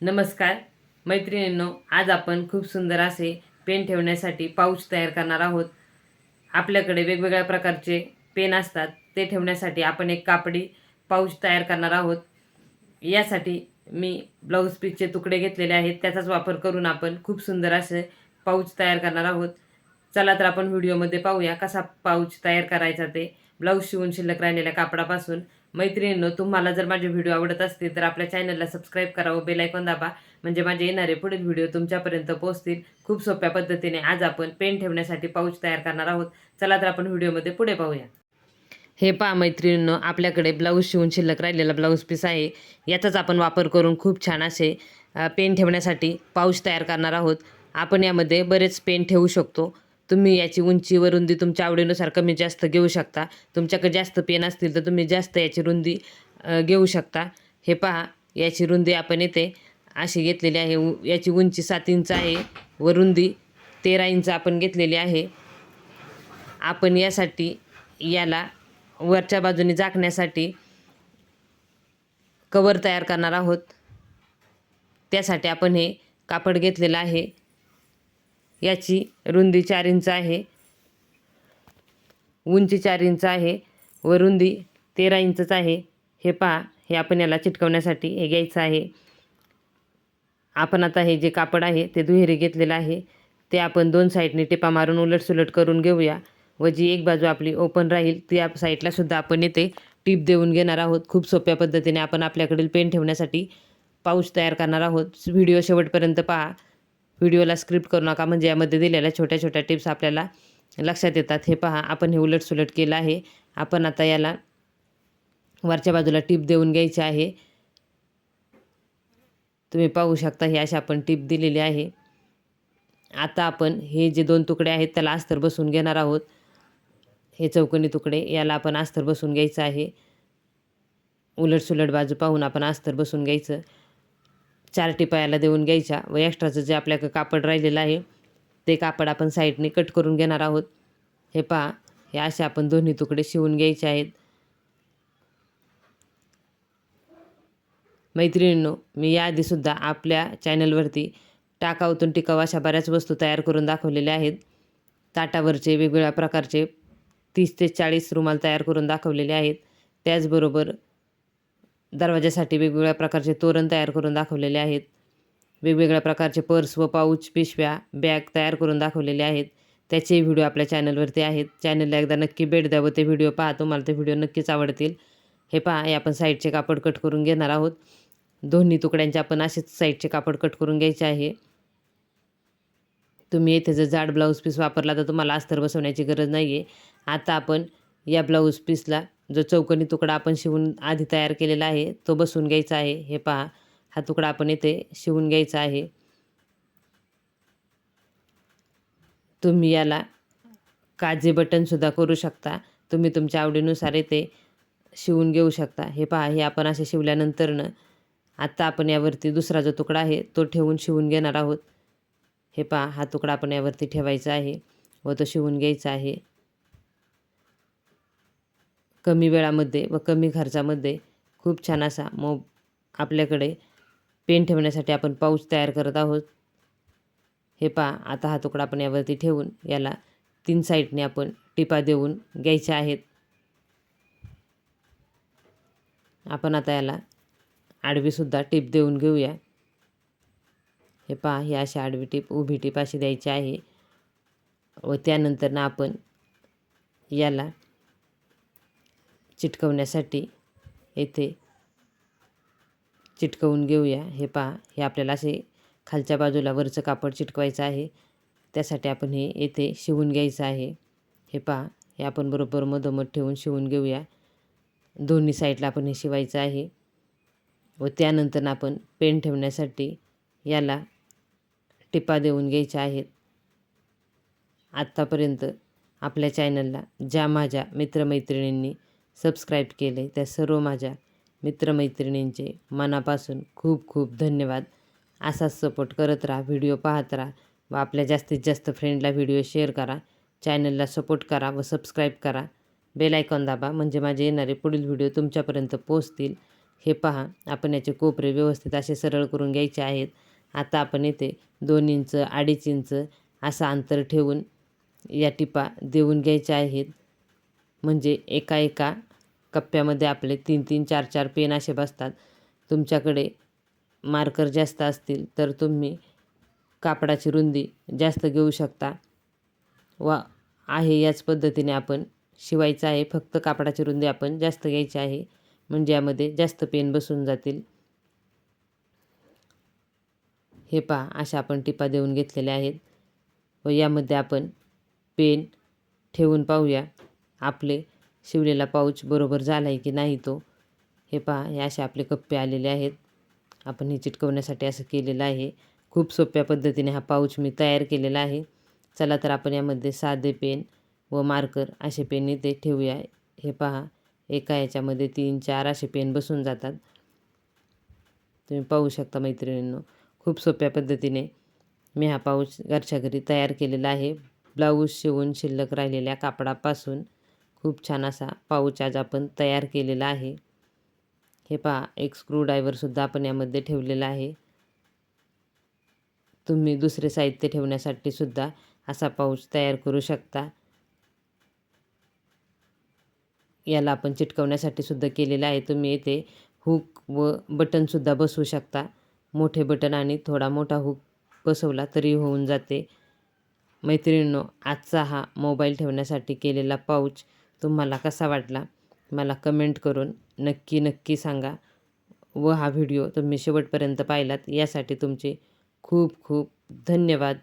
नमस्कार मैत्रिणींनो आज आपण खूप सुंदर असे पेन ठेवण्यासाठी पाऊच तयार करणार आहोत. आपल्याकडे वेगवेगळ्या प्रकारचे पेन असतात ते ठेवण्यासाठी आपण एक कापडी पाऊच तयार करणार आहोत. यासाठी मी ब्लाऊज पीसचे तुकडे घेतलेले आहेत त्याचाच वापर करून आपण खूप सुंदर असे पाऊच तयार करणार आहोत. चला तर आपण व्हिडिओमध्ये पाहूया कसा पाऊच तयार करायचा ते. ब्लाऊज शिवून शिल्लक राहिलेल्या कापडापासून मैत्रिणींनो तुम्हाला जर माझे व्हिडिओ आवडत असतील तर आपल्या चॅनलला सबस्क्राईब करा व बेलायकॉन दाबा. म्हणजे माझे येणारे पुढील व्हिडिओ तुमच्यापर्यंत पोहोचतील. खूप सोप्या पद्धतीने आज आपण पेन ठेवण्यासाठी पाऊच तयार करणार आहोत. चला तर आपण व्हिडिओमध्ये पुढे पाहूया. हे पहा मैत्रिणींनो आपल्याकडे ब्लाऊज शिवून शिल्लक राहिलेला ब्लाऊज पीस आहे. याचाच आपण वापर करून खूप छान असे पेन ठेवण्यासाठी पाऊच तयार करणार आहोत. आपण यामध्ये बरेच पेन ठेवू शकतो. तुम्ही याची उंची व रुंदी तुमच्या आवडीनुसार कमी जास्त घेऊ शकता. तुमच्याकडे जास्त पेन असतील तर तुम्ही जास्त याची रुंदी घेऊ शकता. हे पहा याची रुंदी आपण येते अशी घेतलेली आहे. उ- याची उंची सात इंच आहे व रुंदी तेरा इंच आपण घेतलेली आहे. आपण यासाठी याला वरच्या बाजूने झाकण्यासाठी कवर तयार करणार आहोत. त्यासाठी आपण हे कापड घेतलेलं आहे. याची रुंदी चार इंच आहे. उंची चार इंच आहे व रुंदी तेरा इंचच आहे. हे पहा हे आपण याला चिटकवण्यासाठी हे घ्यायचं आहे. आपण आता हे जे कापड आहे ते दुहेरी घेतलेलं आहे. ते आपण दोन साईडने टिपा मारून उलटसुलट करून घेऊया व जी एक बाजू आपली ओपन राहील ती साईडला साईडलासुद्धा आपण येते टीप देऊन घेणार आहोत. खूप सोप्या पद्धतीने आपण आपल्याकडील पेन ठेवण्यासाठी पाऊच तयार करणार आहोत. व्हिडिओ शेवटपर्यंत पहा. व्हिडिओला स्क्रिप्ट करू नका म्हणजे यामध्ये दिलेल्या छोट्या छोट्या टिप्स आपल्याला लक्षात येतात. हे पहा आपण हे उलटसुलट केलं आहे. आपण आता याला वरच्या बाजूला टीप देऊन घ्यायची आहे. तुम्ही पाहू शकता ही अशी आपण टीप दिलेली आहे. आता आपण हे जे दोन तुकडे आहेत त्याला अस्तर बसून घेणार आहोत. हे चौकोनी तुकडे याला आपण अस्तर बसून घ्यायचं आहे. उलटसुलट बाजू पाहून आपण अस्तर बसून घ्यायचं. चार टिपायाला देऊन घ्यायच्या व एक्स्ट्राचं जे आपल्याकडे कापड राहिलेलं आहे ते कापड आपण साईडने कट करून घेणार आहोत. हे पहा हे असे आपण दोन्ही तुकडे शिवून घ्यायचे आहेत. मैत्रिणींनो मी याआधीसुद्धा आपल्या चॅनलवरती टाकाऊतून टिकाऊ अशा बऱ्याच वस्तू तयार करून दाखवलेल्या आहेत. ताटावरचे वेगवेगळ्या प्रकारचे तीस ते चाळीस रुमाल तयार करून दाखवलेले आहेत. त्याचबरोबर दरवाजासाठी वेगवेगळ्या प्रकारचे तोरण तयार करून दाखवलेले आहेत. वेगवेगळ्या प्रकारचे पर्स व पाऊच पिशव्या बॅग तयार करून दाखवलेले आहेत. त्याचे व्हिडिओ आपल्या चॅनलवरती आहेत. चॅनलला एकदा नक्की भेट द्यावं ते व्हिडिओ पहा. तुम्हाला ते व्हिडिओ नक्कीच आवडतील. हे पहा हे आपण साईडचे कापड कट करून घेणार आहोत. दोन्ही तुकड्यांचे आपण असेच साईडचे कापड कट करून घ्यायचे आहे. तुम्ही येथे जर जाड ब्लाऊज पीस वापरला तर तुम्हाला अस्तर बसवण्याची गरज नाही आहे आता आपण या ब्लाऊज पीसला जो चौकनी तुकडा आपण शिवून आधी तयार केलेला आहे तो बसवून घ्यायचा आहे. हे पहा हा तुकडा आपण इथे शिवून घ्यायचा आहे. तुम्ही याला काजे बटनसुद्धा करू शकता. तुम्ही तुमच्या आवडीनुसार इथे शिवून घेऊ शकता. हे पहा हे आपण असे शिवल्यानंतरनं आत्ता आपण यावरती दुसरा जो तुकडा आहे तो ठेवून शिवून घेणार आहोत. हे पहा हा तुकडा आपण यावरती ठेवायचा आहे व तो शिवून घ्यायचा आहे. कमी वेळामध्ये व कमी खर्चामध्ये खूप छान असा मो आपल्याकडे पेन ठेवण्यासाठी आपण पाऊच तयार करत आहोत. हे पहा आता हा तुकडा आपण यावरती ठेवून याला तीन साईडने आपण टिपा देऊन घ्यायच्या आहेत. आपण आता याला आडवीसुद्धा टीप देऊन घेऊया. हे पहा ही अशी आडवी टीप उभी टीप अशी द्यायची आहे व त्यानंतर ना आपण याला चिटकवण्यासाठी येथे चिटकवून घेऊया. हे पहा हे आपल्याला असे खालच्या बाजूला वरचं कापड चिटकवायचं आहे. त्यासाठी आपण हे येथे शिवून घ्यायचं आहे. हे पहा हे आपण बरोबर मधोमध ठेवून शिवून घेऊया. दोन्ही साईडला आपण हे शिवायचं आहे व त्यानंतर आपण पेन ठेवण्यासाठी याला टिपा देऊन घ्यायच्या आहेत. आत्तापर्यंत आपल्या चॅनलला ज्या माझ्या मित्रमैत्रिणींनी सबस्क्राईब केले. त्या सर्व माझ्या मित्रमैत्रिणींचे मनापासून खूप खूप धन्यवाद. असाच सपोर्ट करत राहा व्हिडिओ पाहत राहा व आपल्या जास्तीत जास्त फ्रेंडला व्हिडिओ शेअर करा. चॅनलला सपोर्ट करा व सबस्क्राईब करा. बेल आयकॉन दाबा म्हणजे माझे येणारे पुढील व्हिडिओ तुमच्यापर्यंत पोहोचतील. हे पहा आपण याचे कोपरे व्यवस्थित असे सरळ करून घ्यायचे आहेत. आता आपण येथे दोन इंच अडीच इंच असं अंतर ठेवून या टिपा देऊन घ्यायच्या आहेत. म्हणजे एका एका कप्प्यामध्ये आपले तीन तीन चार चार पेन असे बसतात. तुमच्याकडे मार्कर जास्त असतील तर तुम्ही कापडाची रुंदी जास्त घेऊ शकता. वा आहे याच पद्धतीने आपण शिवायचं आहे. फक्त कापडाची रुंदी आपण जास्त घ्यायची आहे. म्हणजे यामध्ये जास्त पेन बसून जातील. हे पहा अशा आपण टिपा देऊन घेतलेल्या आहेत. व यामध्ये आपण पेन ठेवून पाहूया. आपले शिवलेला पाऊच बरोबर झाला आहे की नाही तो? हे पहा हे असे आपले कप्पे आलेले आहेत. आपण हे चिटकवण्यासाठी असं केलेलं आहे. खूप सोप्या पद्धतीने हा पाऊच मी तयार केलेला आहे. चला तर आपण यामध्ये साधे पेन व मार्कर असे पेन इथे ठेवूया. हे पहा एका याच्यामध्ये तीन चार असे पेन बसून जातात. तुम्ही पाहू शकता मैत्रिणींनो खूप सोप्या पद्धतीने मी हा पाऊच घरच्या घरी तयार केलेला आहे. ब्लाऊज शिवून शिल्लक राहिलेल्या कापडापासून खूप छान असा पाऊच आज आपण तयार केलेला आहे. हे पहा एक स्क्रूड्रायव्हरसुद्धा आपण यामध्ये ठेवलेला आहे. तुम्ही दुसरे साहित्य ठेवण्यासाठी सुद्धा असा पाऊच तयार करू शकता. याला आपण चिटकवण्यासाठी सुद्धा केलेला आहे. तुम्ही येथे हुक व बटनसुद्धा बसवू शकता. मोठे बटन आणि थोडा मोठा हुक बसवला तरी होऊन जाते. मैत्रिणींनो आजचा हा मोबाईल ठेवण्यासाठी केलेला पाऊच तुम्हाला कसा वाटला मला कमेंट करून नक्की नक्की सांगा. व हा व्हिडिओ तुम्ही शेवटपर्यंत पाहिलात यासाठी तुमचे खूप खूप धन्यवाद.